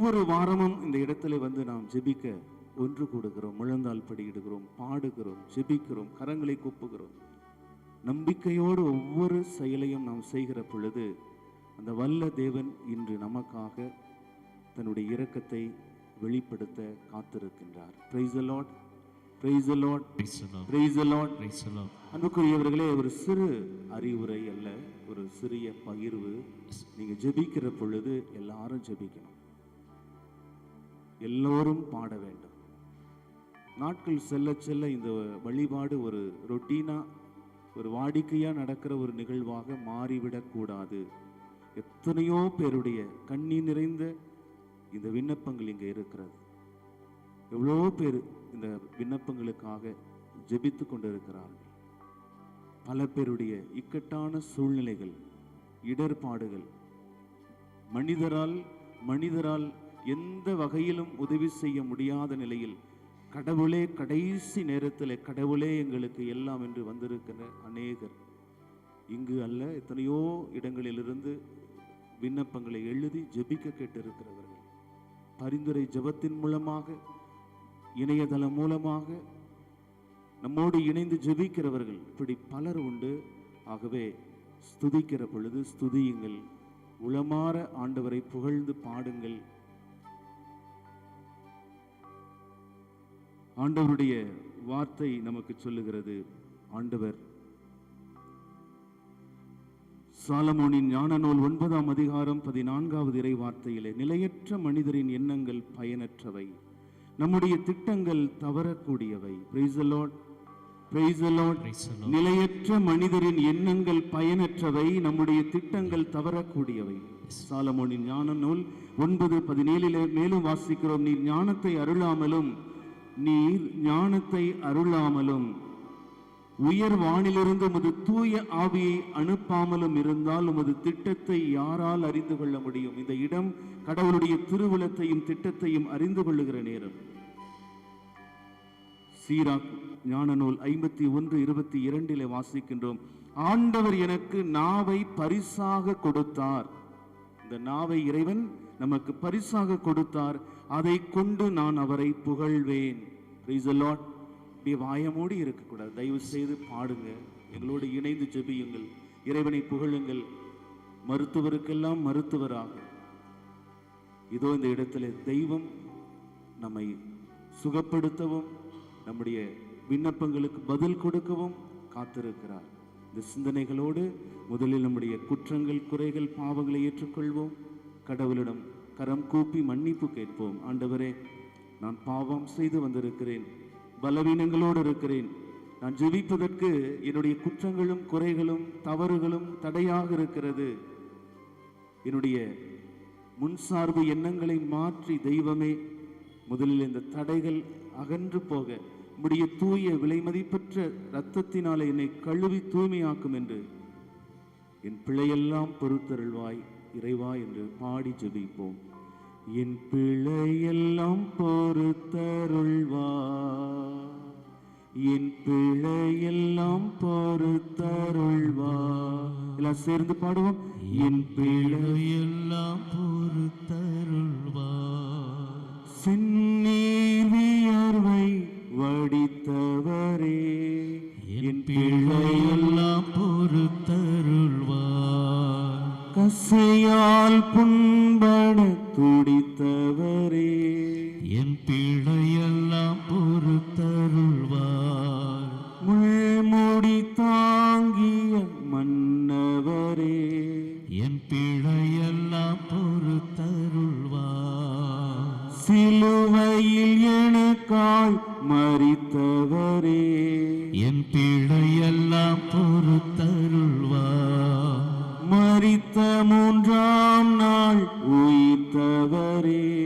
ஒவ்வொரு வாரமும் இந்த இடத்துல வந்து நாம் ஜெபிக்க ஒன்று கூடுகிறோம். முழந்தால் படியிடுகிறோம் பாடுகிறோம் ஜெபிக்கிறோம் கரங்களை கூப்புகிறோம். நம்பிக்கையோடு ஒவ்வொரு செயலையும் நாம் செய்கிற பொழுது அந்த வல்ல தேவன் இன்று நமக்காக தன்னுடைய இரக்கத்தை வெளிப்படுத்த காத்திருக்கின்றார். Praise Lord praise Lord Praise the Lord. Praise Lord Praise the Lord. அன்புக்குரியவர்களே ஒரு சிறு அறிவுரை அல்ல ஒரு சிறிய பகிர்வு. நீங்க ஜெபிக்கிற பொழுது எல்லாரும் ஜெபிக்கணும். எல்லோரும் பாட வேண்டும். நாட்கள் செல்ல செல்ல இந்த வழிபாடு ஒரு ரொட்டீனாக ஒரு வாடிக்கையாக நடக்கிற ஒரு நிகழ்வாக மாறிவிடக்கூடாது எத்தனையோ பேருடைய கண்ணீர் நிறைந்த இந்த விண்ணப்பங்கள் இங்கே இருக்கிறது. எவ்வளோ பேர் இந்த விண்ணப்பங்களுக்காக ஜெபித்து கொண்டிருக்கிறார்கள். பல பேருடைய இக்கட்டான சூழ்நிலைகள் இடர்பாடுகள் மனிதரால் மனிதரால் எந்த வகையிலும் உதவி செய்ய முடியாத நிலையில் கடவுளே கடைசி நேரத்தில் கடவுளே எங்களுக்கு எல்லாம் என்று வந்திருக்கிற அநேகர். இங்கு அல்ல எத்தனையோ இடங்களிலிருந்து விண்ணப்பங்களை எழுதி ஜெபிக்க கேட்டிருக்கிறவர்கள். பரிந்துரை ஜெபத்தின் மூலமாக இணையதளம் மூலமாக நம்மோடு இணைந்து ஜெபிக்கிறவர்கள் இப்படி பலர் உண்டு. ஆகவே ஸ்துதிக்கிற பொழுது ஸ்துதியுங்கள். உளமாற ஆண்டவரை புகழ்ந்து பாடுங்கள். ஆண்டவருடைய வார்த்தை நமக்கு சொல்லுகிறது ஆண்டவர் சாலமோனின் ஞான நூல் ஒன்பதாம் அதிகாரம் பதினான்காவது இறை வார்த்தையிலே நிலையற்ற மனிதரின் எண்ணங்கள் பயனற்றவை நம்முடைய திட்டங்கள் தவறக்கூடியவை Praise the Lord. Praise the Lord. Praise the Lord. நிலையற்ற மனிதரின் எண்ணங்கள் பயனற்றவை நம்முடைய திட்டங்கள் தவறக்கூடியவை சாலமோனின் ஞான நூல் ஒன்பது பதினேழிலே மேலும் வாசிக்கிறோம் நீர் ஞானத்தை அருளாமலும் நீர் ஞானத்தை அருளாமலும் உயர் வானிலிருந்து உமது தூய ஆவியை அனுப்பாமலும் இருந்தால் உமது திட்டத்தை யாரால் அறிந்து கொள்ள முடியும்? இந்த இடம் கடவுளுடைய திருவுளத்தையும் திட்டத்தையும் அறிந்து கொள்ளுகிற நேரம். சீராக் ஞான நூல் ஐம்பத்தி ஒன்று இருபத்தி இரண்டிலே வாசிக்கின்றோம். ஆண்டவர் எனக்கு நாவை பரிசாக கொடுத்தார். இந்த நாவை இறைவன் நமக்கு பரிசாக கொடுத்தார். அதை கொண்டு நான் அவரை புகழ்வேன். இப்படி வாயமோடி இருக்கக்கூடாது. தயவு செய்து பாடுங்க. எங்களோடு இணைந்து ஜெபியுங்கள். இறைவனை புகழுங்கள். மருத்துவருக்கெல்லாம் மருத்துவராக. இதோ இந்த இடத்துல தெய்வம் நம்மை சுகப்படுத்தவும் நம்முடைய விண்ணப்பங்களுக்கு பதில் கொடுக்கவும் காத்திருக்கிறார். இந்த சிந்தனைகளோடு முதலில் நம்முடைய குற்றங்கள் குறைகள் பாவங்களை ஏற்றுக்கொள்வோம். கடவுளிடம் கரம் கூப்பி மன்னிப்பு கேட்போம். ஆண்டவரே நான் பாவம் செய்து வந்திருக்கிறேன். பலவீனங்களோடு இருக்கிறேன். நான் ஜெபிப்பதற்கு என்னுடைய குற்றங்களும் குறைகளும் தவறுகளும் தடையாக இருக்கிறது. என்னுடைய முன்சார்பு எண்ணங்களை மாற்றி தெய்வமே முதலில் இந்த தடைகள் அகன்று போக உம்முடைய தூய விலைமதிப்பற்ற இரத்தத்தினாலே என்னை கழுவி தூய்மையாக்கும் என்று. என் பிழையெல்லாம் பொறுத்தருள்வாய் இறைவா என்று பாடி ஜெபிப்போம். என் பிழையெல்லாம் பொறுத்தருள்வா என் பிழையெல்லாம் பொறுத்தருள்வா எல்லாம் சேர்ந்து பாடுவோம். என் பிழையெல்லாம் பொறுத்தருள்வா பொறுத்தருள்வார் வடித்தவரே என் பிழையெல்லாம் பொறுத்தருள்வார் கசையால் புண்பட துடித்தவரே என் பிழையெல்லாம் பொறுத்தருள்வார் முள்முடி தாங்கிய மன்னவரே என் பிழையெல்லாம் பொறுத்தருள்வார் மறித்தவரே என் பிழையெல்லாம் பொறுத்தருள்வார் மறித்த மூன்றாம் நாள் உயிர்த்தவரே.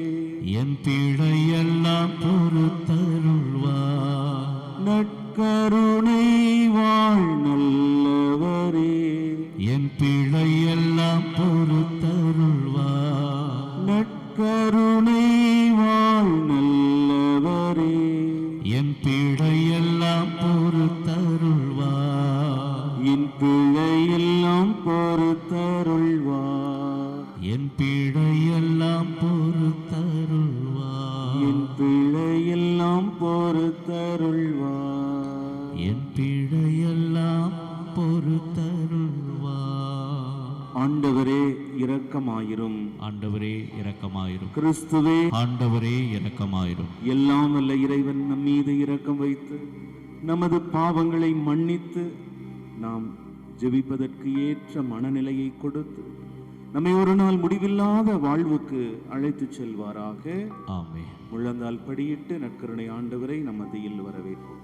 என் பிழையெல்லாம் பொறுத்தருள்வார் நற்கருணை வாழ் நல்லவரே. என் பிழையெல்லாம் ஆண்டவரே இரக்கமாயிரும். ஆண்டவரே இரக்கமாயிரும். கிறிஸ்துவே. ஆண்டவரே இரக்கமாயிரும். எல்லாம் அல்ல இறைவன் நம் மீது இரக்கம் வைத்து நமது பாவங்களை மன்னித்து நாம் ஜெபிப்பதற்கு ஏற்ற மனநிலையை கொடுத்து நம்மை ஒரு நாள் முடிவில்லாத வாழ்வுக்கு அழைத்துச் செல்வாராக. ஆமே முழந்தால் படியிட்டு நற்கருணை ஆண்டவரை நம் மத்தியில் வரவேற்போம்.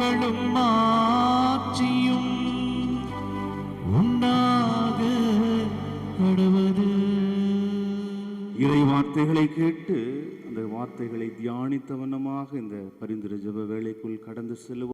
புகழும் மாற்றியும் உண்டாக கடவது இறை வார்த்தைகளை கேட்டு அந்த வார்த்தைகளை தியானித்த வண்ணமாக இந்த பரிந்துரை ஜப வேலைக்குள் கடந்து செல்லுவோம்.